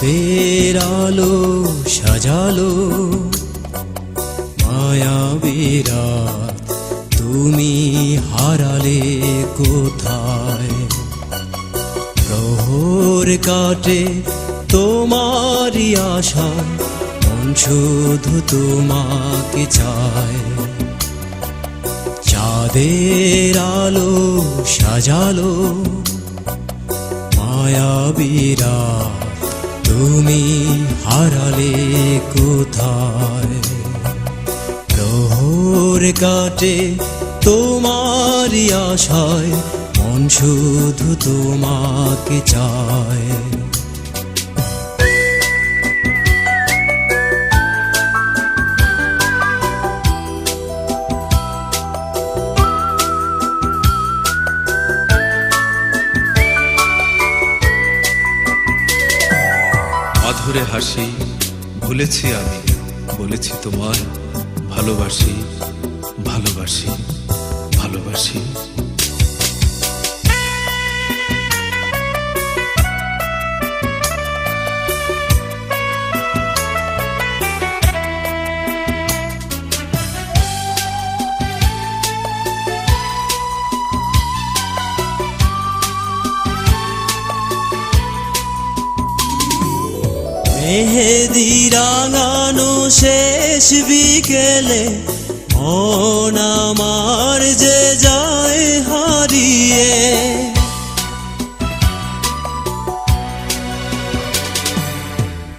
চাঁদের আলো সাজালো। মায়াবীরা তুমি হারালে কোথায়? প্রহর কাটে তোমারই আশায়, মন শুধু তোমাকে চায়। চাঁদের আলো সাজালো। মায়াবীরা তুমি হারালে কোথায়? প্রহর কাটে তোমারই আশায় মন শুধু তোমাকে চায়। অধরে হাসি ভুলেছি আমি বলেছি তোমায় ভালোবাসি ভালোবাসি ভালোবাসি। মেহেদি রাঙানো শেষ বিকেলে মন আমার যে যায় হারিয়ে।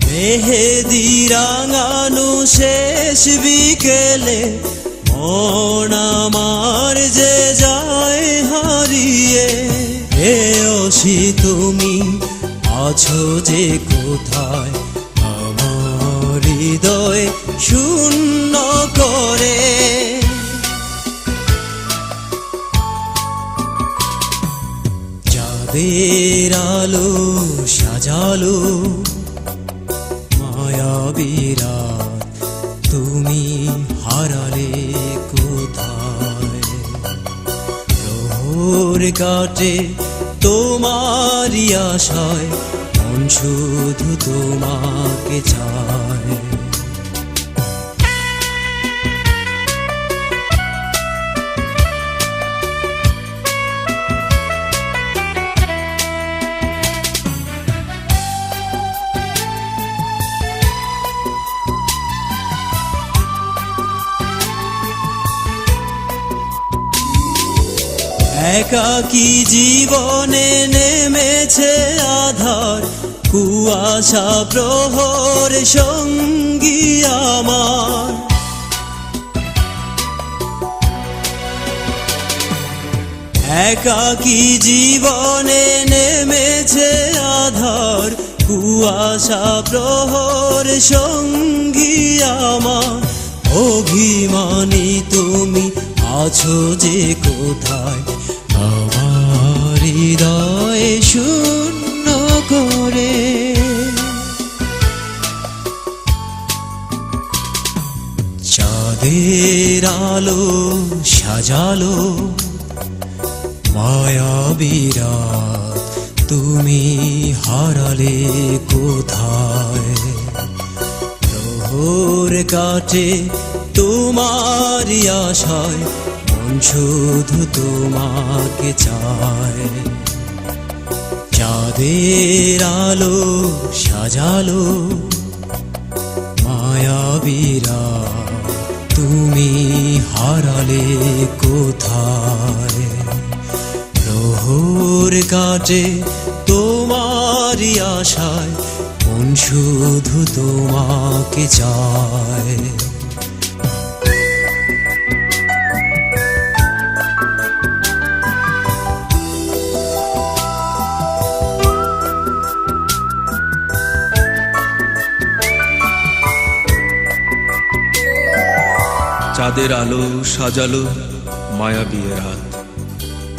মেহেদি রাঙানো শেষ বিকেলে মন আমার যে যায় হারিয়ে। হে অসি, তুমি আছো যে কোথায়? হৃদয় শূন্য করে। যাদের আলো সাজালো মায়াবীরা তুমি হারালে কোথায়? প্রহর কাটে তোমারই আশায় শুধু তোমাকে চায়। একাকি জীবনে নেমেছে আধার কুয়াশা প্রহর সঙ্গী আমার। একাকি জীবনে নেমেছে আধার, কুয়াশা প্রহর সঙ্গী আমার। অভিমানী তুমি আছো যে কোথায়? আমার হৃদয় চাঁদের আলো সাজালো। মায়াবীরা তুমি হারালে কোথায়? কাটে তোমার আশায়, মন শুধু তোমাকে চায়। চাঁদের আলো সাজালো মায়াবীরা তুমি হারালে কোথায়? প্রহর কাজে তোমারই আশায় মন শুধু তোমাকে চায়? চাঁদের আলো সাজালো মায়াবী রাত।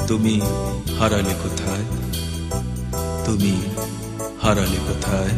তুমি হারালে কোথায়? তুমি হারালে কোথায়?